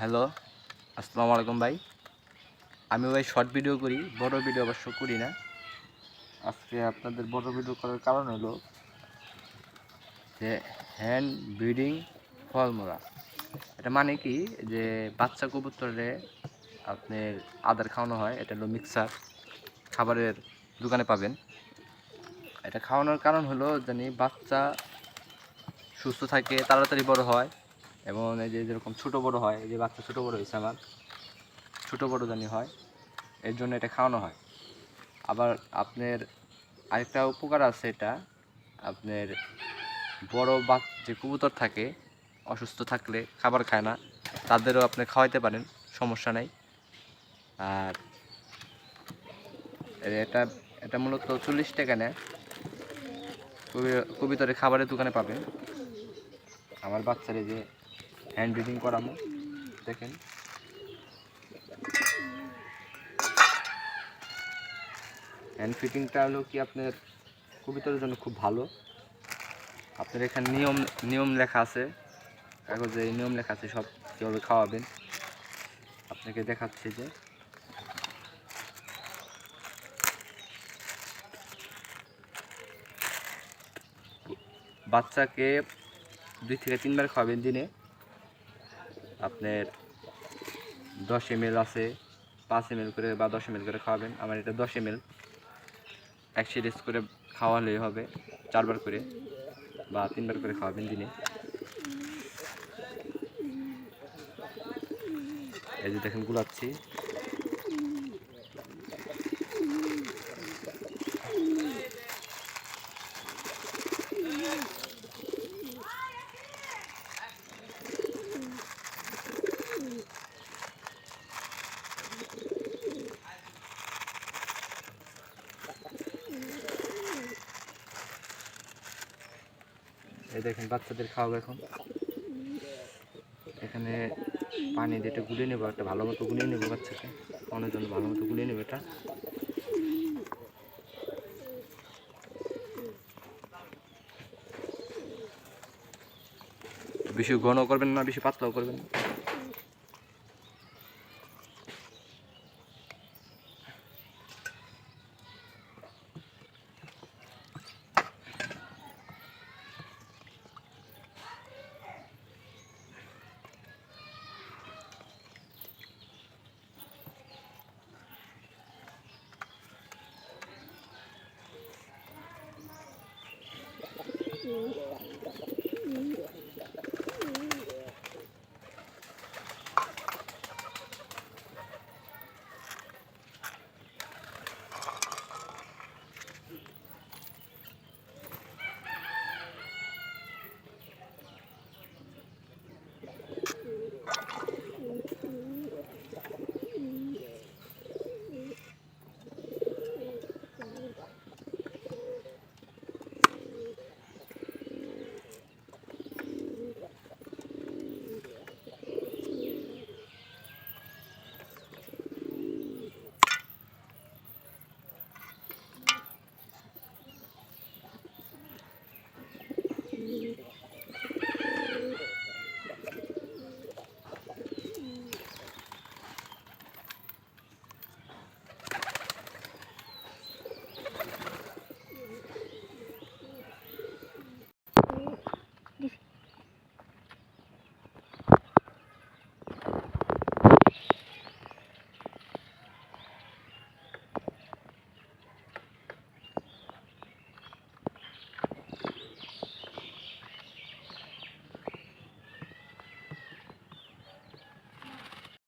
Hello, আসসালামু আলাইকুম ভাই। আমি ভাই শর্ট ভিডিও করি, বড় ভিডিও অবশ্য করি না। আজকে আপনাদের বড় ভিডিও করার কারণ হলো যে হ্যান্ড ব্রিডিং ফলমোড়া এটা মানে কি? যে বাচ্চা কবুতরে আপনার আদার খাওয়ানো হয়, এটা হলো মিক্সার খাবারের দোকানে পাবেন। এটা খাওয়ানোর কারণ হলো জানি বাচ্চা সুস্থ থাকে, তাড়াতাড়ি বড় হয় এবং এই যে যেরকম ছোট বড় হয়, এই যে বাচ্চা ছোট বড় হয়েছে আমার, ছোট বড় জানি হয়, এর জন্য এটা খাওয়ানো হয়। আবার আপনার আরেকটা উপকার আছে এটা, আপনার বড় বা যে কবুতর থাকে, অসুস্থ থাকলে খাবার খায় না, তাদেরও আপনি খাওয়াইতে পারেন, সমস্যা নেই। আর এটা এটা মূলত চল্লিশ টাকা নেয়। কবি- কবিতরের খাবারের দোকানে পাবেন। আমার বাচ্চারে যে হ্যান্ড ব্রিডিং করামো দেখেন। হ্যান্ড ফিটিংটা হলো কি আপনার কবিতার জন্য খুব ভালো। আপনার এখানে নিয়ম নিয়ম লেখা আছে, কাগজে নিয়ম লেখা আছে, সব কীভাবে খাওয়াবেন। আপনাকে দেখাচ্ছি যে। বাচ্চাকে দুই থেকে তিনবার খাওয়াবেন দিনে। আপনার দশ এম আছে, পাঁচ এম করে বা দশ এম করে খাওয়াবেন। আমার এটা দশ এম এক সিরিজ করে খাওয়ালেই হবে, চারবার করে বা তিনবার করে খাওয়াবেন দিনে। এই যে দেখেন, গুলাচ্ছি। এই দেখেন, বাচ্চাদের খাওয়াবো এখন। এখানে পানি দিয়ে এটা গুলিয়ে নেব, একটা ভালো মতো গুলিয়ে নেব বাচ্চাকে। অনেক জন্য ভালো মতো গুলিয়ে নেব এটা। বেশি ঘন করবেন না, বেশি পাতলাও করবেন না।